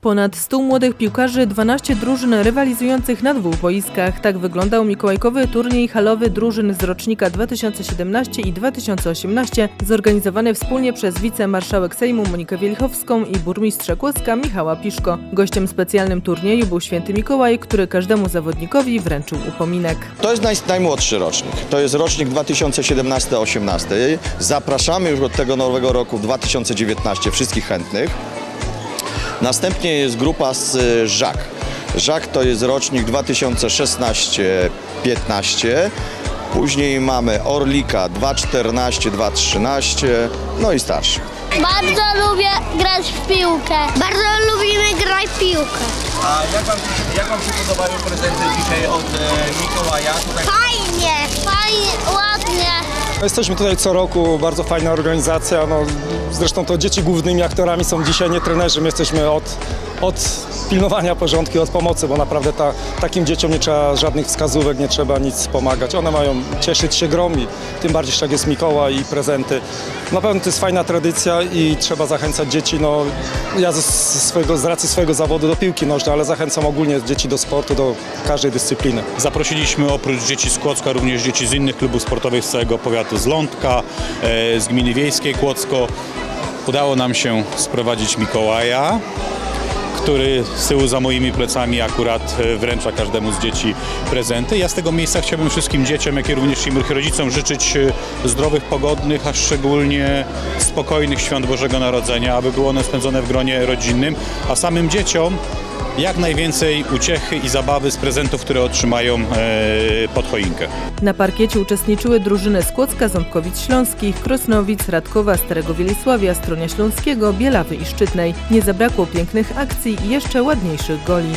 Ponad 100 młodych piłkarzy, 12 drużyn rywalizujących na dwóch boiskach. Tak wyglądał mikołajkowy turniej halowy drużyn z rocznika 2017 i 2018, zorganizowany wspólnie przez wicemarszałek Sejmu Monikę Wielichowską i burmistrza Kłodzka Michała Piszko. Gościem specjalnym turnieju był święty Mikołaj, który każdemu zawodnikowi wręczył upominek. To jest naj, najmłodszy rocznik. To jest rocznik 2017-18. Zapraszamy już od tego nowego roku 2019 wszystkich chętnych. Następnie jest grupa z y, Żak. Żak to jest rocznik 2016-15. Później mamy Orlika 2.14, 2.13, no i starszy. Bardzo lubię grać w piłkę. Bardzo lubimy grać w piłkę. A jak wam, jak wam się podobają prezenty dzisiaj od e, Mikołaja? Tutaj Fajnie, fajnie. Jesteśmy tutaj co roku, bardzo fajna organizacja. No, zresztą to dzieci głównymi aktorami są dzisiaj nie trenerzy. My jesteśmy od, od pilnowania porządku, od pomocy, bo naprawdę ta, takim dzieciom nie trzeba żadnych wskazówek, nie trzeba nic pomagać. One mają cieszyć się gromi, tym bardziej, że jak jest Mikołaj i prezenty. Na pewno to jest fajna tradycja i trzeba zachęcać dzieci. No, ja ze swojego, z racji swojego zawodu do piłki nożnej, ale zachęcam ogólnie dzieci do sportu, do każdej dyscypliny. Zaprosiliśmy oprócz dzieci z Kłodzka również dzieci z innych klubów sportowych z całego powiatu, z Lądka, e, z gminy wiejskiej Kłodzko. Udało nam się sprowadzić Mikołaja, który z tyłu za moimi plecami akurat e, wręcza każdemu z dzieci prezenty. Ja z tego miejsca chciałbym wszystkim dzieciom, jak i również im rodzicom życzyć e, zdrowych, pogodnych, a szczególnie spokojnych świąt Bożego Narodzenia, aby były one spędzone w gronie rodzinnym, a samym dzieciom jak najwięcej uciechy i zabawy z prezentów, które otrzymają e, pod choinkę. Na parkiecie uczestniczyły drużyny z Kłodzka, Ząbkowic Śląskich, Krosnowic, Radkowa, Starego Wielisławia, Stronia Śląskiego, Bielawy i Szczytnej. Nie zabrakło pięknych akcji i jeszcze ładniejszych goli.